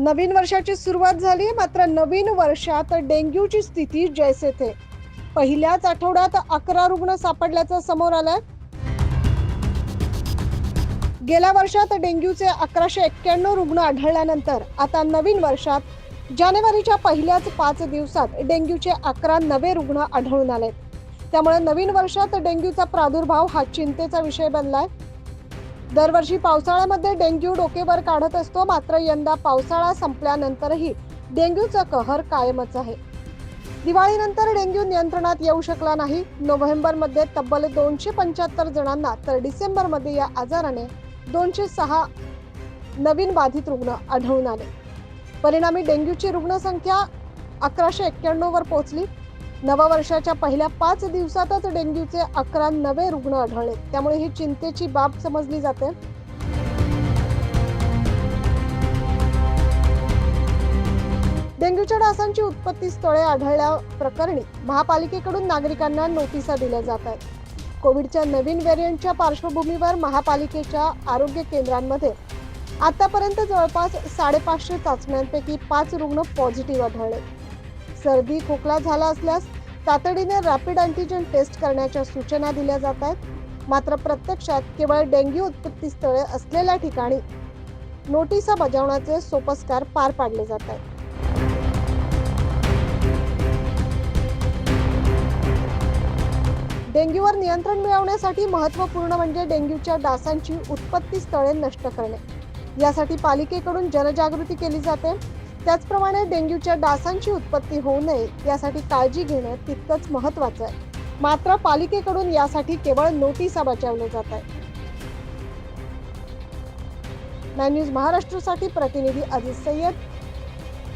नवीन वर्षाची सुरुवात झाली मात्र नवीन वर्षात डेंग्यूची स्थिती जैसे थे. पहिल्याच आठवड्यात अकरा रुग्ण सापडल्याचं समोर आलंय. गेल्या वर्षात डेंग्यूचे अकराशे एक्क्याण्णव रुग्ण आढळल्यानंतर आता नवीन वर्षात जानेवारीच्या पहिल्याच पाच दिवसात डेंग्यूचे अकरा नवे रुग्ण आढळून आले त्यामुळे नवीन वर्षात डेंग्यूचा प्रादुर्भाव हा चिंतेचा विषय बनलाय. दरवर्षी पावसाळ्यामध्ये डेंग्यू डोकेवर काढत असतो मात्र यंदा पावसाळा संपल्यानंतरही डेंग्यूचा कहर कायमच आहे. दिवाळीनंतर डेंग्यू नियंत्रणात येऊ शकला नाही. नोव्हेंबरमध्ये तब्बल दोनशे पंच्याहत्तर जणांना तर डिसेंबरमध्ये या आजाराने दोनशे सहा नवीन बाधित रुग्ण आढळून आले. परिणामी डेंग्यूची रुग्णसंख्या अकराशे एक्क्याण्णववर पोहोचली. नववर्षाच्या पहिल्या पाच दिवसातच डेंग्यूचे अकरा नवे रुग्ण आढळले. त्यामुळे ही चिंतेची बाब समजली जाते. डेंग्यूच्या डासांची उत्पत्ती स्थळे आढळल्या प्रकरणी महापालिकेकडून नागरिकांना नोटिसा दिल्या जात आहेत. कोविडच्या नवीन व्हेरियंटच्या पार्श्वभूमीवर महापालिकेच्या आरोग्य केंद्रांमध्ये आतापर्यंत जवळपास साडेपाचशे चाचण्यांपैकी पाच रुग्ण पॉझिटिव्ह आढळले. सर्दी खोकला झाला असल्यास तातडीने रॅपिड अँटीजेन टेस्ट करण्याच्या सूचना दिल्या जात आहेत. मात्र प्रत्यक्षात केवळ डेंग्यू उत्पत्ती स्थळे असलेल्या ठिकाणी नोटिसा बजावण्याचे सोपस्कार पार पाडले जात आहेत. डेंग्यूवर नियंत्रण मिळवण्यासाठी महत्त्वपूर्ण म्हणजे डेंग्यूच्या डासांची उत्पत्ती स्थळे नष्ट करणे. यासाठी पालिकेकडून जनजागृती केली जाते. त्याचप्रमाणे डेंग्यूच्या डासांची उत्पत्ती होऊ नये यासाठी काळजी घेणं तितकंच महत्त्वाचं आहे. मात्र पालिकेकडून यासाठी केवळ नोटिसा बजावल्या जात आहे नाईन न्यूज महाराष्ट्रासाठी प्रतिनिधी अजित सय्यद